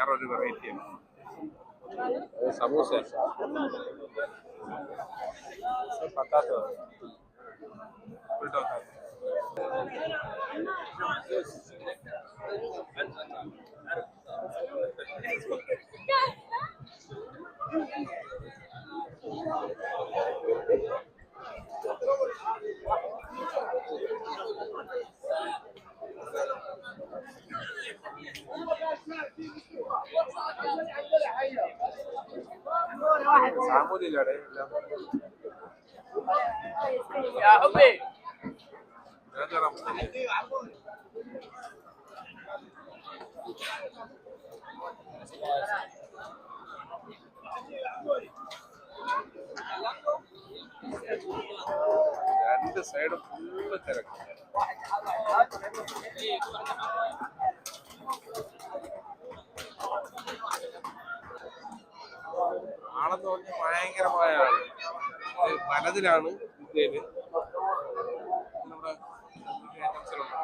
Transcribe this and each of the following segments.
Arroyo Berrichien. Sabusa. Patata. Perdón. Thank Sama değil öyle. Ya abi. Ne kadar amca? Yani de sayıda full karakter. ആളെന്ന് പറഞ്ഞാൽ ഭയങ്കരമായ ആൾ. പലതിലാണ് ഇന്ത്യയിൽ. നമ്മുടെ ഐറ്റംസിലുണ്ട്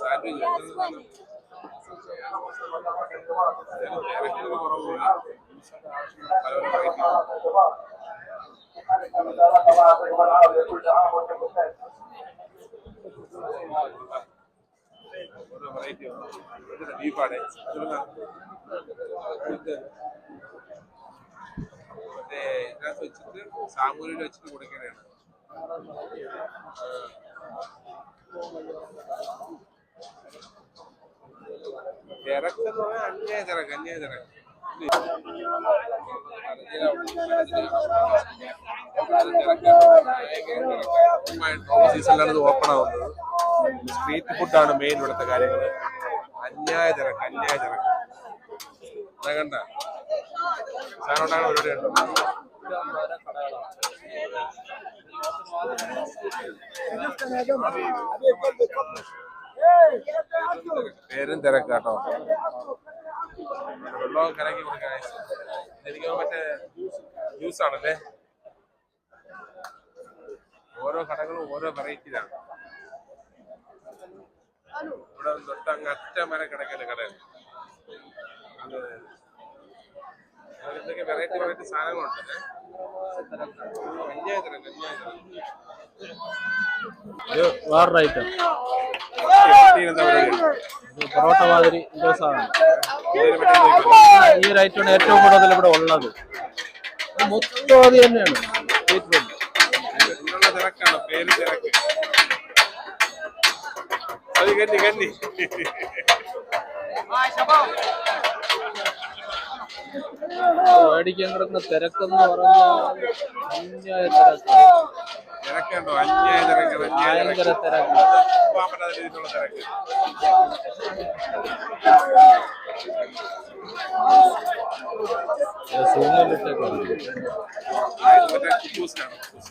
sandwich കുറവില്ല പല പല വെറൈറ്റി ഓരോ വെറൈറ്റി ബീഫാണ് മറ്റേ ഇതിനകത്ത് വെച്ചിട്ട് സാമൂരിൽ വെച്ചിട്ട് കൊടുക്കണതാണ് തിരക്ക് എന്ന് പറഞ്ഞാൽ അന്യായ ചിറക്ക് അന്യായ ചിറക്ക് സീസണിലാണ് ഇത് ഓപ്പൺ ആവുന്നത്. സ്ട്രീറ്റ് ഫുഡാണ് മെയിൻ ഇവിടുത്തെ കാര്യങ്ങൾ. അന്യായ തിരക്ക് അന്യായ തിരക്ക് അതകണ്ട സാധനം ഉണ്ടാകുന്ന പരിപാടിയുണ്ട് പേരും തിരക്കാട്ടോ. വെള്ളം കലക്കി കൊടുക്കാൻ എനിക്ക് മറ്റേ ജ്യൂസ് ആണല്ലേ? ഓരോ കടകളും ഓരോ വെറൈറ്റിയിലാണ് ഇവിടെ തൊട്ട് അങ്ങ് അറ്റം വരെ കിടക്കുന്ന എന്തൊക്കെ വെറൈറ്റി വെറൈറ്റി സാധനങ്ങളുണ്ട്? വേറൊരു ഐറ്റം പൊറോട്ട മാതിരി സാധനം. ഈ ഒരു ഐറ്റമാണ് ഏറ്റവും കൂടുതൽ ഇവിടെ ഉള്ളത്. മൊത്തം അത് തന്നെയാണ്. ഇതിനുള്ള തിരക്കാണ് പേര് തിരക്ക്. അത് കണ്ടി കണ്ടി മേടിക്കാൻ കിടക്കുന്ന തിരക്കെന്ന് പറഞ്ഞാൽ അന്യായ തിരക്കാണ്. തിരക്കുണ്ടോ? അന്യായ തിരക്ക് അന്യായ ഭയങ്കര തിരക്ക്. തിരക്ക്. പോകാൻ പറ്റാത്ത രീതിയിലുള്ള തിരക്ക്. സൂര്യനിട്ടേക്കാണ്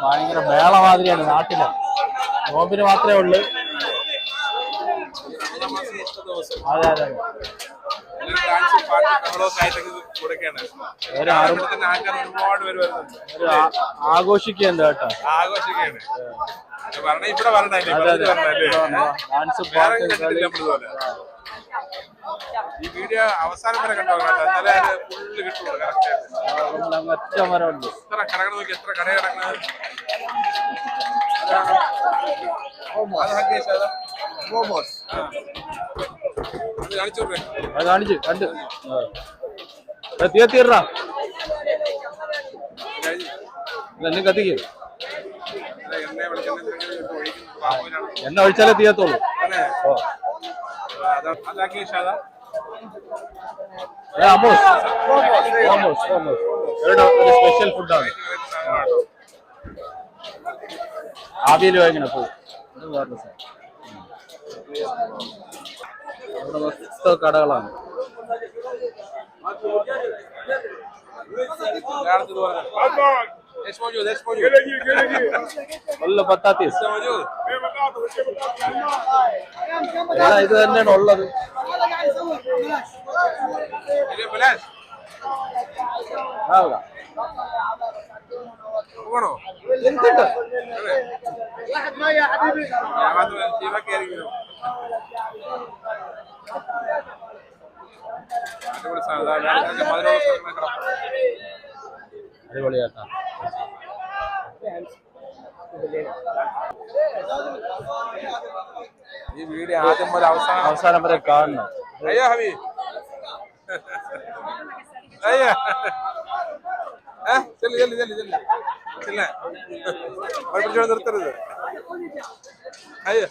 ഭയങ്കര മേള മാതിരിയാണ് നാട്ടിൽ. നോമ്പിന് മാത്രമേ ഉള്ളൂ. അതെ അതെ. ഒരു ഒരുപാട് പേര് വരുന്നുണ്ട് ആഘോഷിക്കുന്നുണ്ട് കേട്ടോ ആഘോഷിക്കാണ് വരണ ഇവിടെ വരണല്ലേ അതെ അതെ ഡാൻസ് വേറെ കണ്ടിട്ടില്ല കളി ഈ വീഡിയോ അവസാനം വരെ കണ്ടോ കേട്ടോ എന്നാലേ ഫുള്ള് കിട്ടുള്ളൂ കറക്റ്റ് ഒറ്റ മരം ഉണ്ട് എത്ര കടകൾ നോക്കി എത്ര കട കിടക്കുന്നത് അത് അതാ അത് കാണിച്ചു കണ്ട് തീർത്തിടാ ഇല്ല നീ കത്തിക്ക് എണ്ണ ഒഴിച്ചാലേ തീയത്തുള്ളൂ ഓ ഒരു സ്പെഷ്യൽ ഫുഡാണ് ആവിയിൽ പോകും ഇത് വേറെ സാധനം. ഇവിടെ മൊത്തം കടകളാണ് ايش موجود ايش موجود؟ നല്ല പത്താത്തീസ് لسه موجود എല്ലാം ഇത് തന്നെയാണ് ഉള്ളത് اللي بلاش ആവുക. وانا എന്തുണ്ട്? واحد ما يا حبيبي അടിപൊളിയാട്ടാ ഈ വീഡിയോ ആദ്യം മുതൽ അവസാനം അവസാനം വരെ കാണണം അയ്യോ ഹബി അയ്യോ ഏ ചെല്ലു ചെല്ലു ചെല്ലു ചെല്ലു ചെല്ലേ പിടിച്ചോട് നിർത്തരുത് അയ്യോ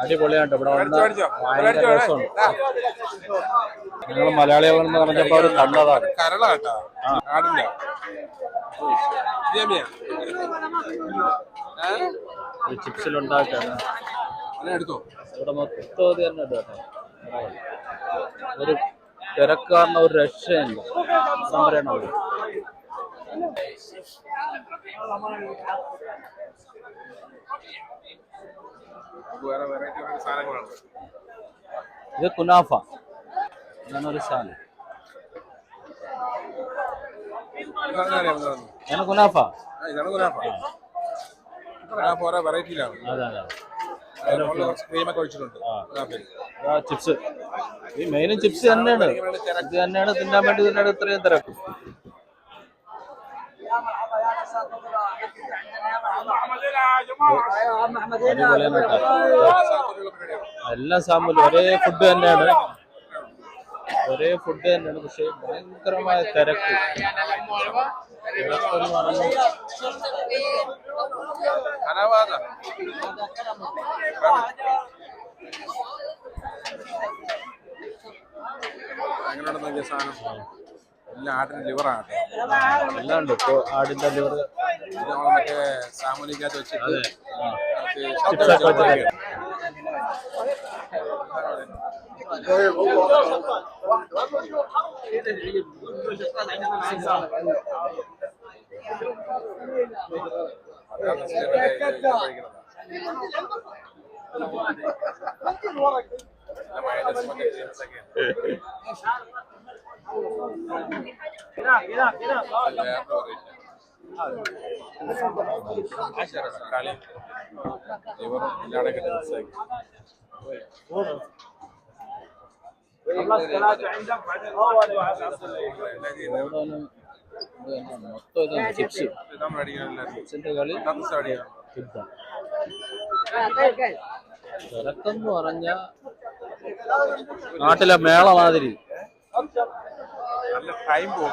അടിപൊളിയാട്ടോ ഇവിടെ വന്ന ഭയങ്കര രസമുണ്ട്. നിങ്ങൾ മലയാളികളെന്ന് പറഞ്ഞപ്പോ അവർ കണ്ടതാണ്. കരള കേട്ടാ. ആടില്ല ജമിയ. ഒരു ചിപ്സിലുണ്ടാക്കാണ് ഇവിടെ മൊത്തം ഇത് തന്നെ ഉണ്ട് ഒരു തിരക്കാർന്ന ഒരു രക്ഷയില്ല ഇവിടം വരെയാണ് അവിടെ വേറെ വെറൈറ്റി വെറൈറ്റി സാധനങ്ങളാണ് ഇത് കുനാഫ. എന്നൊരു സാധനം. ഇതാണ് കുനാഫ. ഇതാണ് ഗുലാഫ ഗുലാഫ ഓരോ വെറൈറ്റിയിലാണ് അതെ അതെ അതിന് മുകളിൽ കുറച്ച് ക്രീമൊക്കെ ഒഴിച്ചിട്ടുണ്ട്. ഗുലാഫയിൽ. ആ ചിപ്സ് ഈ മെയിനും ചിപ്സ് തന്നെയാണ്. ഇത് തന്നെയാണ് തിന്നാൻ വേണ്ടി തന്നെയാണ് ഇത്രയും തിരക്ക്. സാധനങ്ങളുള്ള എല്ലാം സാമ്പിൾ ഒരേ ഫുഡ് തന്നെയാണ്. ഒരേ ഫുഡ് തന്നെയാണ് പക്ഷെ ഭയങ്കരമായ തിരക്ക്. തിരക്കെന്ന് അനാവാദ എങ്ങനെയുണ്ടെന്ന് സാധനം? എല്ലാം ആട്ടിന് ലിവറാണ് എല്ലാം ഉണ്ട്. ഇപ്പൊ ആടിന്റെ ലിവർ ഇത് നമ്മൾ മറ്റേ സാമൂലിക്കകത്ത് മിക്സാക്കി ഇവിടെയാണ് ഇത് തന്നെയാണ്. മൊത്തം ഇതാണ് ചിപ്സ് ചിപ്സിന്റെ കളി പത്താം തിരക്കെന്ന് പറഞ്ഞ നാട്ടിലെ മേള മാതിരി നല്ല ടൈം പോകും